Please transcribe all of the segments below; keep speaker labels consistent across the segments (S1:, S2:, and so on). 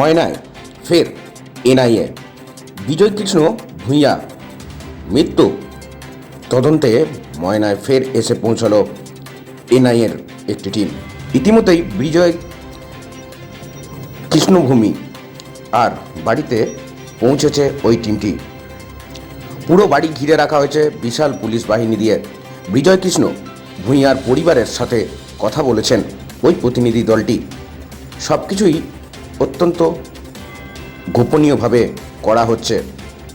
S1: ময়নায় ফের এনআইএ। বিজয় কৃষ্ণ ভূঁইয়া, মৃত্যু। তদন্তে ময়নায় ফের এসে পৌঁছালো এনআইএর একটি টিম। ইতিমধ্যেই বিজয় কৃষ্ণভূমি আর বাড়িতে পৌঁছেছে ওই টিমটি। পুরো বাড়ি ঘিরে রাখা হয়েছে বিশাল পুলিশ বাহিনী দিয়ে। বিজয় কৃষ্ণ ভূঁইয়ার পরিবারের সাথে কথা বলেছেন ওই প্রতিনিধি দলটি। সব কিছুই অত্যন্ত গোপনীয়ভাবে করা হচ্ছে।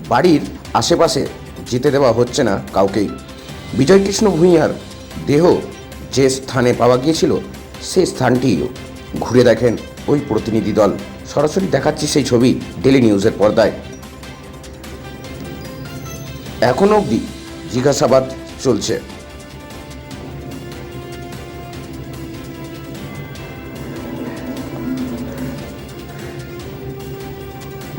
S1: বাড়ির আশেপাশে যেতে দেওয়া হচ্ছে না কাউকেই। বিজয়কৃষ্ণ ভূঁইয়ার দেহ যে স্থানে পাওয়া গিয়েছিল, সেই স্থানটি ঘুরে দেখেন ওই প্রতিনিধি দল। সরাসরি দেখাচ্ছি সেই ছবি ডেলি নিউজের পর্দায়। এখনও অবধি জিজ্ঞাসাবাদ চলছে।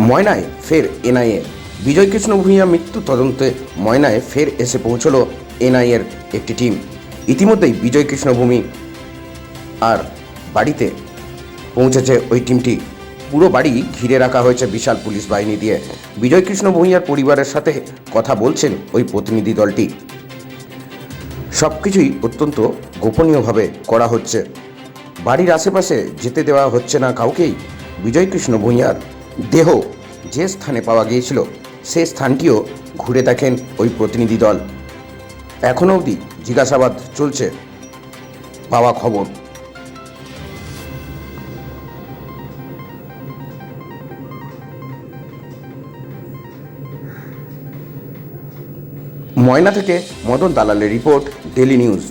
S1: ময়নায় ফের এনআইএ। বিজয়কৃষ্ণ ভূঁইয়া মৃত্যু তদন্তে ময়নায় ফের এসে পৌঁছল এনআইএর একটি টিম। ইতিমধ্যেই বিজয়কৃষ্ণ ভূমি আর বাড়িতে পৌঁছেছে ওই টিমটি। পুরো বাড়ি ঘিরে রাখা হয়েছে বিশাল পুলিশ বাহিনী দিয়ে। বিজয়কৃষ্ণ ভূঁইয়ার পরিবারের সাথে কথা বলছেন ওই প্রতিনিধি দলটি। সব কিছুই অত্যন্ত গোপনীয়ভাবে করা হচ্ছে। বাড়ির আশেপাশে যেতে দেওয়া হচ্ছে না কাউকেই। বিজয়কৃষ্ণ ভূঁইয়ার দেহ যে স্থানে পাওয়া গিয়েছিল, সে স্থানটিও ঘুরে দেখেন ওই প্রতিনিধি দল। এখনও অবধি জিজ্ঞাসাবাদ চলছে। পাওয়া খবর। ময়না থেকে মদন দালালের রিপোর্ট ডেলি নিউজ।